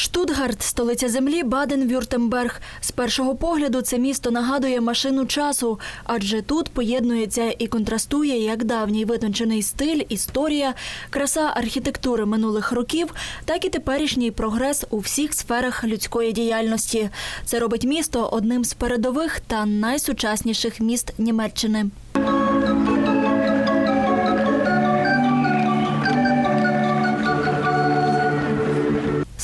Штутгарт, столиця землі Баден-Вюртемберг. З першого погляду це місто нагадує машину часу, адже тут поєднується і контрастує як давній витончений стиль, історія, краса архітектури минулих років, так і теперішній прогрес у всіх сферах людської діяльності. Це робить місто одним з передових та найсучасніших міст Німеччини.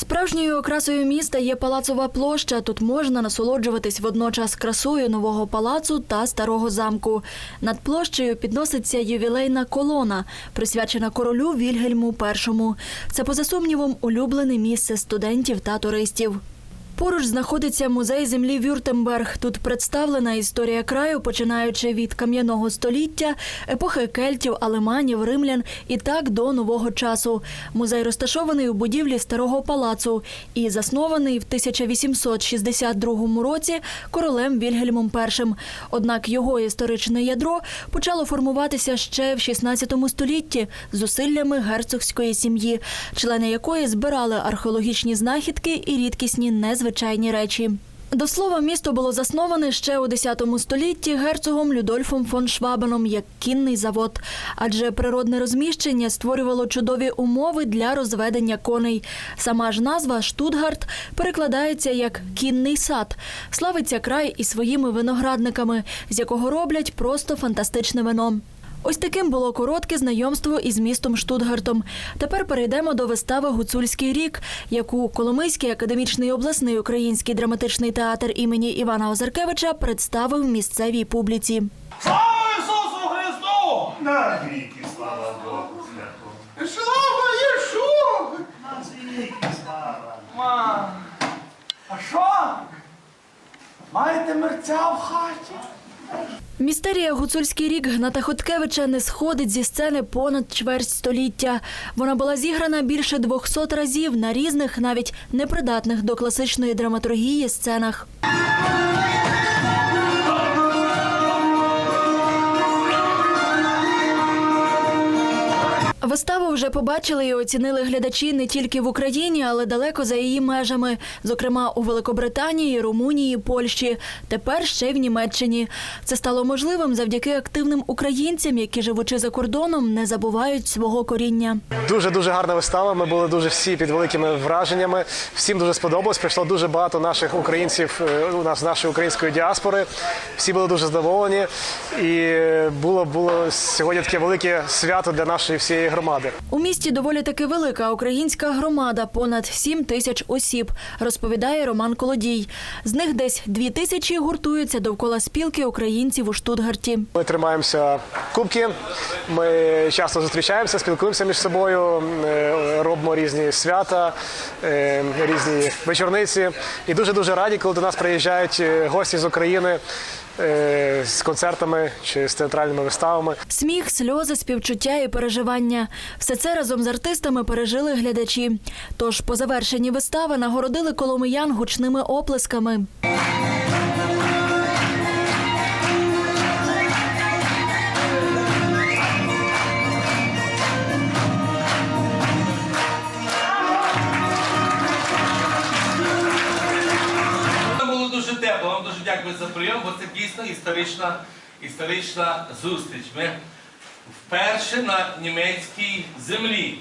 Справжньою окрасою міста є палацова площа. Тут можна насолоджуватись водночас красою нового палацу та старого замку. Над площею підноситься ювілейна колона, присвячена королю Вільгельму І. Це поза сумнівом улюблене місце студентів та туристів. Поруч знаходиться музей землі Вюртемберг. Тут представлена історія краю, починаючи від кам'яного століття, епохи кельтів, алеманів, римлян і так до нового часу. Музей розташований у будівлі старого палацу і заснований в 1862 році королем Вільгельмом І. Однак його історичне ядро почало формуватися ще в 16 столітті зусиллями герцогської сім'ї, члени якої збирали археологічні знахідки і рідкісні незвичайні речі. До слова, місто було засноване ще у X столітті герцогом Людольфом фон Швабеном як кінний завод, адже природне розміщення створювало чудові умови для розведення коней. Сама ж назва Штутгарт перекладається як кінний сад. Славиться край і своїми виноградниками, з якого роблять просто фантастичне вино. Ось таким було коротке знайомство із містом Штутгартом. Тепер перейдемо до вистави Гуцульський рік, яку Коломийський академічний обласний український драматичний театр імені Івана Озаркевича представив місцевій публіці. Слава Ісусу Христу! На слава Богу. Слава Єшу! На слава. А що? Маєте мерця в хаті? Містерія Гуцульський рік Гната Хоткевича не сходить зі сцени понад чверть століття. Вона була зіграна більше 200 разів на різних, навіть непридатних до класичної драматургії сценах. Виставу вже побачили і оцінили глядачі не тільки в Україні, але далеко за її межами, зокрема у Великобританії, Румунії, Польщі, тепер ще й в Німеччині. Це стало можливим завдяки активним українцям, які живучи за кордоном, не забувають свого коріння. Дуже дуже гарна вистава. Ми були дуже всі під великими враженнями. Всім дуже сподобалось. Прийшло дуже багато наших українців е, у нас нашої української діаспори. Всі були дуже задоволені. І було було сьогодні таке велике свято для нашої всієї громади. У місті доволі таки велика українська громада, понад 7 тисяч осіб, розповідає Роман Колодій. З них десь дві тисячі гуртуються довкола спілки українців у Штутгарті. Ми тримаємося кубки. Ми часто зустрічаємося, спілкуємося між собою, е, робимо різні свята, е, різні вечорниці. І дуже дуже раді, коли до нас приїжджають е, гості з України з концертами чи з театральними виставами. Сміх, сльози, співчуття і переживання все це разом з артистами пережили глядачі. Тож по завершенні вистави нагородили коломиян гучними оплесками. Було вам дуже дякую за прийом, бо це дійсно історична, історична зустріч. Ми вперше на німецькій землі.